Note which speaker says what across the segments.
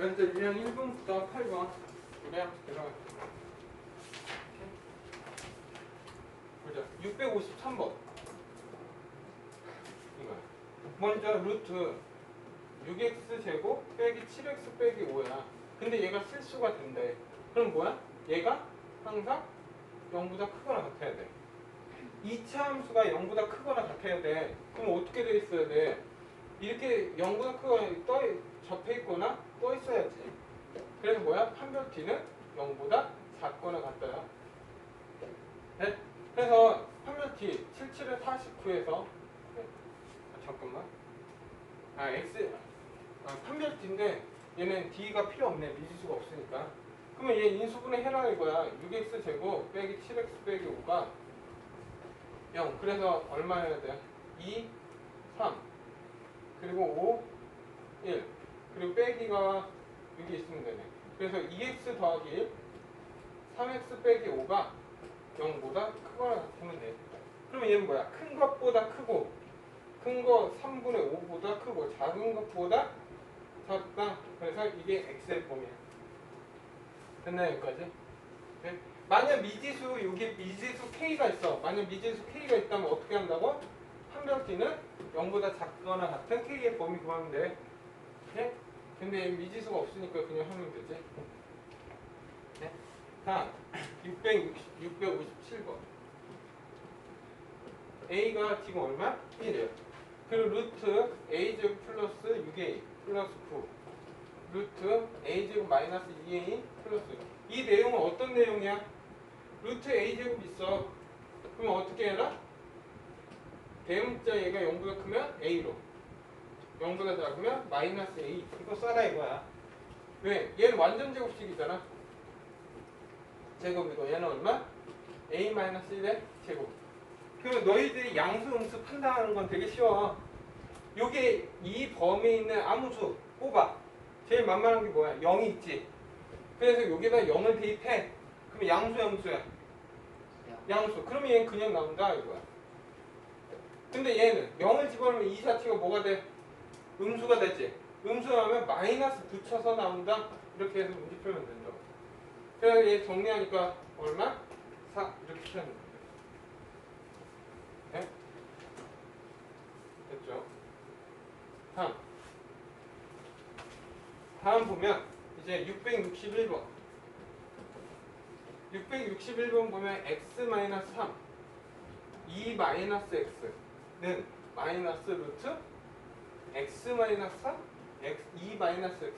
Speaker 1: 먼저 유형 1번부터 8번 그냥 들어가. 보자. 653번. 이거. 먼저 루트 6x 제곱 빼기 7x 빼기 5야. 근데 얘가 실수가 된대. 그럼 뭐야? 얘가 항상 0보다 크거나 같아야 돼. 2차 함수가 0보다 크거나 같아야 돼. 그럼? 이렇게 0보다 크거나 떠 접해 있거나 떠 있어야지. 그래서 뭐야? 판별 t는 0보다 작거나 같다야. 네? 그래서 판별 t 77에 49에서 아, 잠깐만. 아 x 아, 판별 t인데 얘는 d가 필요 없네. 미지수가 없으니까. 그러면 얘 인수분해 해라 이거야. 6x 제곱 빼기 7x 빼기 5가 0. 그래서 얼마 해야 돼? 2, 3. 그리고 5, 1. 그리고 빼기가 여기 있으면 되네. 그래서 2x 더하기 1, 3x 빼기 5가 0보다 크거나 같으면 돼. 그러면 얘는 뭐야? 큰 것보다 크고, 큰 거 3분의 5보다 크고, 작은 것보다 작다. 그래서 이게 x의 범위야. 됐나요, 여기까지? 네? 만약 미지수, 여기 미지수 k가 있어. 만약 미지수 k가 있다면 어떻게 한다고? 판별 t는 0보다 작거나 같은 k의 범위 구하면 돼. 네? 근데 미지수가 없으니까 그냥 하면 되지. 네? 다음 660, 657번 A가 지금 얼마? 1이에요. 그리고 루트 A제곱 플러스 6A 플러스 9 루트 A제곱 마이너스 2A 플러스 이 내용은 어떤 내용이야? 루트 A제곱 있어. 그럼 어떻게 해라? 대문자 얘가 0보다 크면 A로. 0보다 작으면 마이너스 A. 이거 써라 이거야. 왜? 얘는 완전 제곱식이잖아. 제곱이고 얘는 얼마? A 마이너스 1의 제곱. 그러면 너희들이 양수 음수 판단하는 건 되게 쉬워. 요게 이 범위에 있는 아무 수 뽑아. 제일 만만한 게 뭐야? 0이 있지. 그래서 여기다 0을 대입해. 그럼 양수야 음수야? 양수. 그러면 얘는 그냥 나온다 이거야 근데 얘는 0을 집어넣으면 이 자체가 뭐가 돼? 음수가 되지. 음수하면 마이너스 붙여서 나온다. 이렇게 해서 문제 풀면 된다. 그래서 얘 정리하니까 얼마? 4 이렇게 풀면 된다. 네? 됐죠? 다음. 다음 보면 이제 661번. 661번 보면 x-3 2 마이너스 x 는 마이너스 루트 x 마이너스 3 x 2 마이너스 x.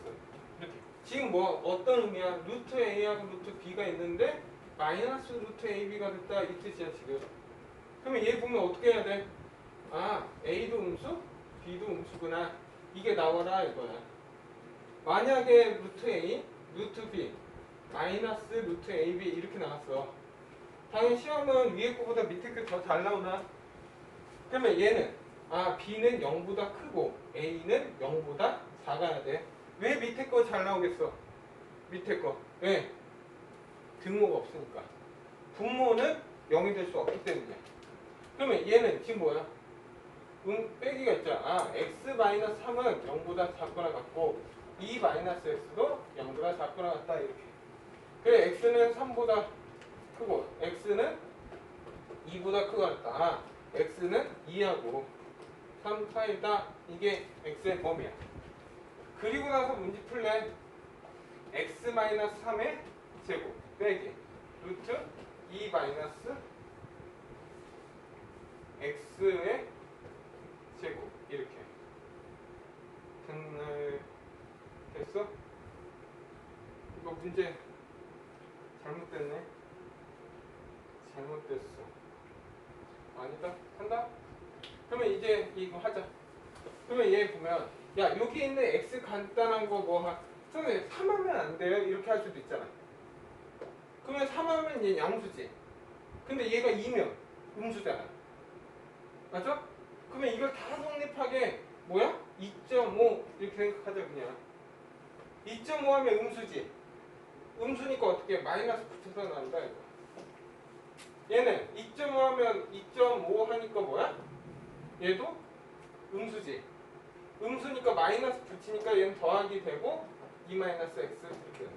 Speaker 1: 이렇게. 지금 뭐 어떤 의미야? 루트 a하고 루트 b가 있는데 마이너스 루트 ab가 됐다 이 뜻이야 지금. 그러면 얘 보면 어떻게 해야 돼? 아 a도 음수 b도 음수구나. 이게 나와라 이거야. 만약에 루트 a 루트 b 마이너스 루트 ab 이렇게 나왔어. 당연히 시험은 위에 거보다 밑에 게 더 잘 나오나? 그러면 얘는 아 B는 0보다 크고 A는 0보다 작아야 돼. 왜 밑에 거 잘 나오겠어? 밑에 거. 왜? 등호가 없으니까. 분모는 0이 될 수 없기 때문이야. 그러면 얘는 지금 뭐야? 음, 빼기가 있잖아. 아, x-3은 0보다 작거나 같고 2-x도 0보다 작거나 같다 이렇게. 그래 x는 3보다 크고 x는 2보다 크고 같다. 아, x는 2하고 3 사이다. 이게 x의 범위야. 그리고 나서 문제 풀래. x-3의 제곱 빼기 루트 2 마이너스 x의 제곱 이렇게 됐나요? 됐어? 이거 문제 잘못됐네. 잘못됐어. 아니다. 한다. 그러면 이제 이거 하자. 그러면 얘 보면 야 여기 있는 x 간단한 거 뭐 하? 선생님 3하면 안 돼요? 이렇게 할 수도 있잖아. 그러면 3하면 얘 양수지. 근데 얘가 2면 음수잖아. 맞죠? 그러면 이걸 다 성립하게 뭐야? 2.5 이렇게 생각하자 그냥. 2.5 하면 음수지. 음수니까 어떻게 마이너스 붙여서 나온다 이거. 얘는 2.5 하면 2.5 하니까 뭐야? 얘도 음수지. 음수니까 마이너스 붙이니까 얘는 더하기 되고 2 마이너스 x 이렇게.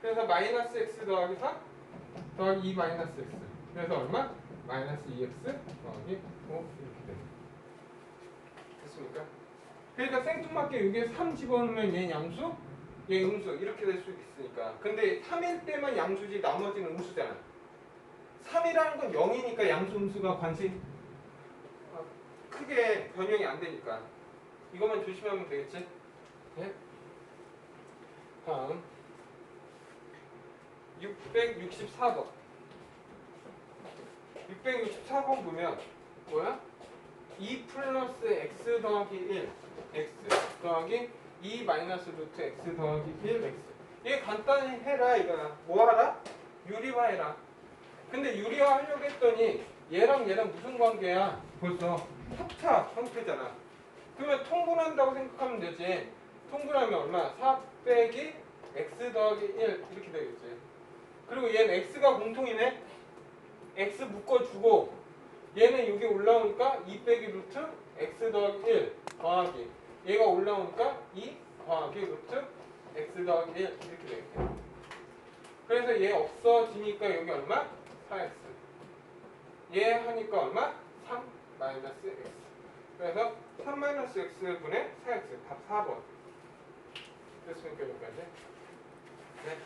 Speaker 1: 그래서 마이너스 x 더하기 4 더하기 2 마이너스 x 그래서 얼마? 마이너스 2x 더하기 5 이렇게 거야. 됐습니까? 그러니까 생뚱맞게 여기에 3 집어넣으면 얘 양수, 얘 음수 이렇게 될 수 있으니까 근데 3일 때만 양수지 나머지는 음수잖아 3이라는 건 0이니까 양수 음수가 관시 어, 크게 변형이 안 되니까 이것만 조심하면 되겠지? 네? 다음 664번 664번 보면 뭐야? 2 플러스 x 더하기 1 x 더하기 2 마이너스 루트 x 더하기 1 x 얘 간단히 해라 이거야 뭐 하라? 유리화해라 근데 유리화 하려고 했더니 얘랑 얘랑 무슨 관계야? 벌써 합차 형태잖아 그러면 통분한다고 생각하면 되지 통분하면 얼마? 4 빼기 x 더하기 1 이렇게 되겠지 그리고 얘는 x가 공통이네 x 묶어주고 얘는 여기 올라오니까 2 빼기 루트 x 더하기 1 더하기 얘가 올라오니까 2 더하기 루트 x 더하기 1 이렇게 되겠네 그래서 얘 없어지니까 여기 얼마? 4x 얘 하니까 얼마? 3 마이너스 x 그래서 3 마이너스 x분의 4x 답 4번. 됐습니까 여기까지? 네.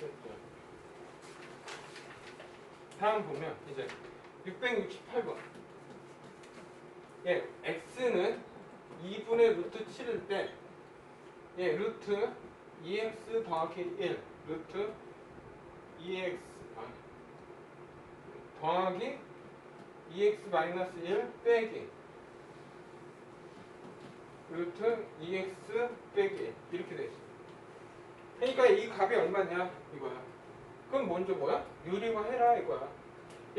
Speaker 1: 됐죠. 다음 보면 이제 668번. 예, x는 2분의 루트 7일 때 예, 루트 2x 더하기 1 루트 2x 아, 더하기 2x 마이너스 1 빼기 루트 2x 빼기 1 이렇게 돼 있어. 그러니까 이 값이 얼마냐 이거야. 그럼 먼저 뭐야? 유리화 해라 이거야.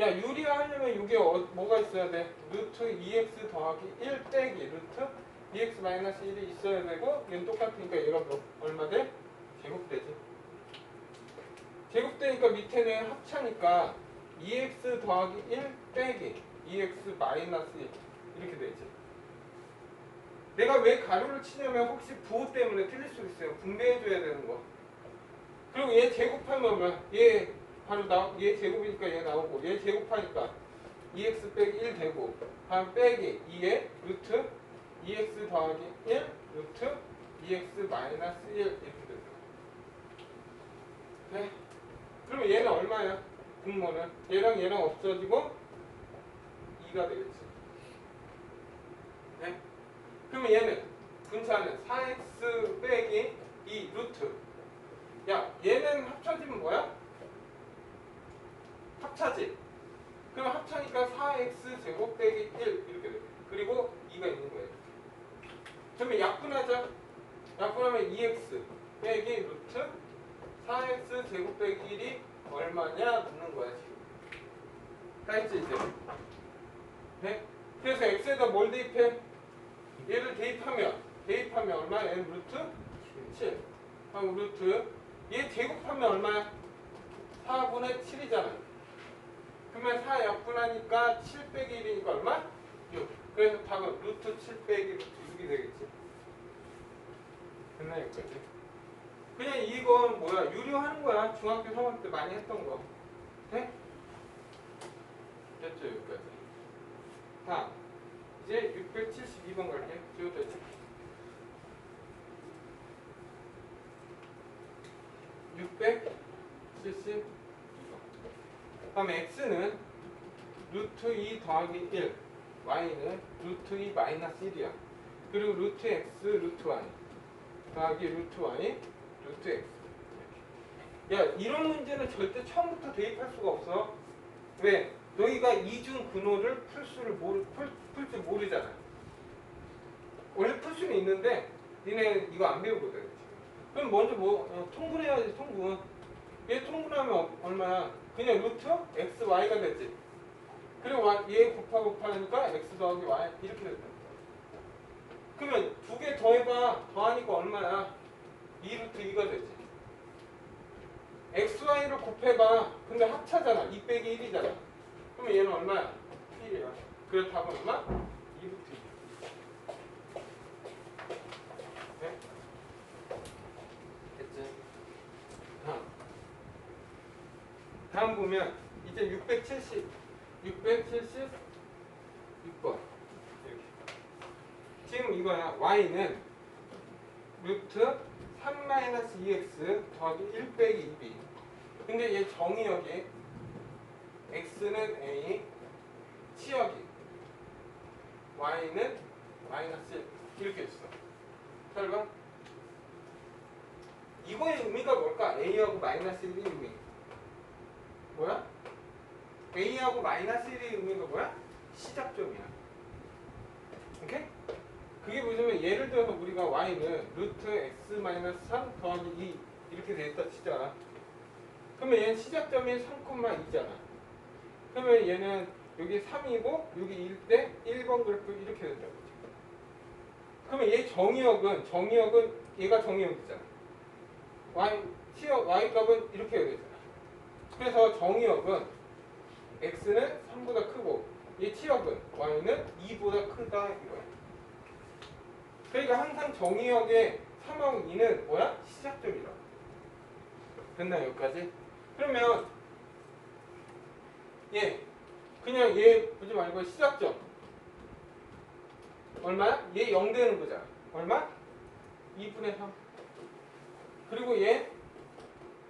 Speaker 1: 야 유리화 하려면 이게 어, 뭐가 있어야 돼? 루트 2x 더하기 1 빼기 루트 2x 마이너스 1이 있어야 되고 얘는 똑같으니까 얘가 몇, 얼마 돼? 제곱 되지. 제곱되니까 밑에는 합차니까 2x 더하기 1 빼기 2x 마이너스 1 이렇게 되지. 내가 왜 가로를 치냐면 혹시 부호 때문에 틀릴 수 있어요. 분배해줘야 되는 거. 그리고 얘 제곱하면 뭐야? 얘 바로 나, 얘 제곱이니까 얘 나오고 얘 제곱하니까 2x 빼기 1 되고 다음 빼기 2에 루트 2x 더하기 1 루트 2x 마이너스 1 이렇게 됩니다. 네. 그러면 얼마야? 분모는 얘랑 얘랑 없어지고 2가 되겠지. 네. 그러면 얘는 분차는 4x 빼기 2 루트 야 얘는 합쳐지면 뭐야? 합차지. 그럼 합차니까 4x 제곱 빼기 1 이렇게 돼. 그리고 2가 있는 거예요. 그러면 약분하자. 약분하면 2x 빼기 루트 4x 제곱 빼기 1이 얼마냐 묻는 거야 지금. 다 했지 이제. 네? 그래서 x에다 뭘 대입해? 얘를 대입하면 대입하면 얼마? n 루트 7. 그럼 루트 얘 제곱하면 얼마야? 4분의 7이잖아. 그러면 4 약분하니까 7 빼기 1이니까 얼마? 6. 그래서 답은 루트 7 빼기 루트 6이 되겠지. 됐나 여기까지? 그냥 이건 뭐야? 유료하는 거야. 중학교 3학년 때 많이 했던 거. 돼? 됐죠 여기까지. 다음 이제 672번 갈게요. 지워졌지? 672번. 그럼 x는 루트 2 더하기 1, y는 루트 2 마이너스 1이야. 그리고 루트 x, 루트 y 더하기 루트 y, 루트 x. 야 이런 문제는 절대 처음부터 대입할 수가 없어. 왜? 너희가 이중 근호를 풀 수를 모르 풀, 풀줄 모르잖아. 원래 풀 수는 있는데 니네 이거 안 배우거든. 그럼 먼저 뭐 어, 통분해야지 통분. 얘 통분하면 어- 얼마야? 그냥 루트 x y가 되지. 그리고 얘 곱하 곱하니까 x 더하기 y 이렇게 된다. 그러면 두 개 더해봐. 더하니까 얼마야? 2루트 이거 되지. xy를 곱해봐. 근데 합차잖아. 2 빼기 1이잖아. 그러면 얘는 얼마야? 1이야. 그래서 답은 얼마? 2루트 2. 다음 보면 이제 670, 676번 이렇게. 지금 이거야 y는 루트 3-2x 더하기 1 빼기 2b. 근데 얘 정의역이 x는 a, 치역이 y는 마이너스 1 이렇게 있어. 잘 봐. 이거의 의미가 뭘까? a하고 마이너스 1의 의미. 뭐야? a하고 마이너스 1의 의미가 뭐야? 시작점이야. 그게 뭐냐면 예를 들어서 우리가 y는 루트 x 마이너스 3 더하기 2 이렇게 됐다 치자. 그러면 얘는 시작점이 3,2잖아. 그러면 얘는 여기 3이고 여기 1때 1번 그래프 이렇게 된다고. 그러면 얘 정의역은 정의역은 얘가 정의역이잖아. y 치역 y 값은 이렇게 해야 되잖아. 그래서 정의역은 x는 3보다 크고 얘 치역은 y는 2보다 크다 이거야. 그러니까 항상 정의역의 3하고 2는 뭐야? 시작점이라. 됐나요 여기까지? 그러면 얘 그냥 얘 보지 말고 시작점 얼마야? 얘 0 되는 거잖아. 얼마? 2분의 3. 그리고 얘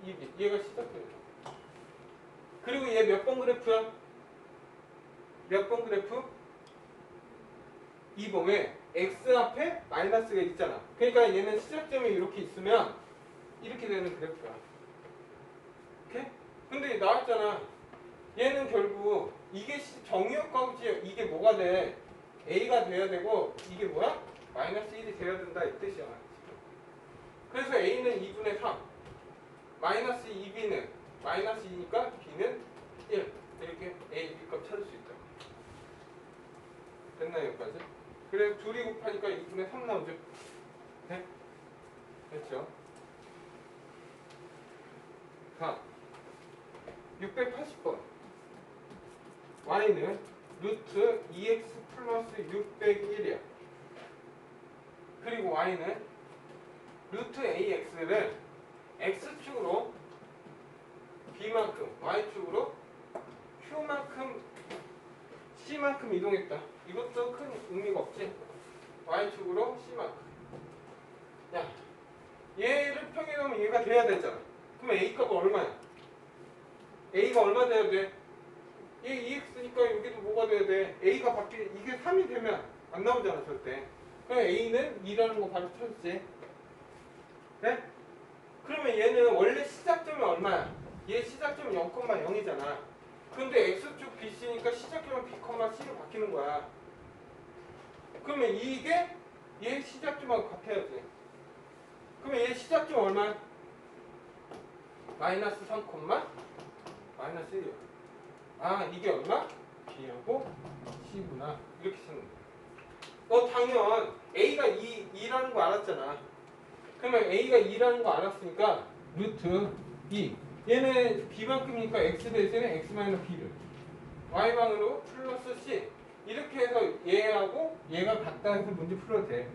Speaker 1: 2b. 얘가 시작점이야. 그리고 얘 몇 번 그래프야? 몇 번 그래프? 2번 왜? X 앞에 마이너스가 있잖아. 그러니까 얘는 시작점이 이렇게 있으면 이렇게 되는 그래프야. 오케이? 근데 나왔잖아. 얘는 결국 이게 시- 정의역 값이 이게 뭐가 돼? a가 돼야 되고 이게 뭐야? 마이너스 1이 돼야 된다 이 뜻이야. 그래서 a는 2분의 3, 마이너스 2b는 마이너스 2니까 b는 1 이렇게 a, b 값 찾을 수 있다. 됐나요 여기까지? 그래서 둘이 곱하니까 2분의 3 나오죠. 네? 됐죠? 자, 680번. y는 루트 2x 플러스 6 빼기 1이야. 그리고 y는 루트 ax를 x축으로 b만큼, y축으로 q만큼, c만큼 이동했다. 이것도 큰 의미가 없지. y축으로 c만큼. 야, 얘를 평행하면 얘가 돼야 되잖아. 그럼 a 값은 얼마야? a가 얼마 돼야 돼? 얘 2x니까 여기도 뭐가 돼야 돼? a가 바뀌 이게 3이 되면 안 나오잖아 절대. 그럼 a는 2라는 거 바로 찾았지. 네? 그러면 얘는 원래 시작점이 얼마야? 얘 시작점이 0,0이잖아. 근데 x축 bc니까 시작점은 b, c로 바뀌는 거야. 그러면 이게 얘 시작점하고 같아야지. 그러면 얘 시작점 얼마야? 마이너스 3, 마이너스 1이야. 아 이게 얼마? B하고 C구나 이렇게 쓰는 거야. 너 당연 A가 2, 2라는 거 알았잖아. 그러면 A가 2라는 거 알았으니까 루트 2 얘는 B만큼이니까 X 대신에 X 마이너스 B를 Y방으로 플러스 C 이렇게 해서 얘하고 얘가 같다 해서 문제 풀어도 돼.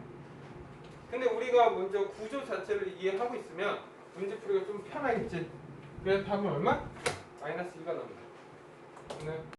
Speaker 1: 근데 우리가 먼저 구조 자체를 이해하고 있으면 문제 풀기가 좀 편하겠지. 그래서 답은 얼마? 마이너스 2가 나옵니다. 네.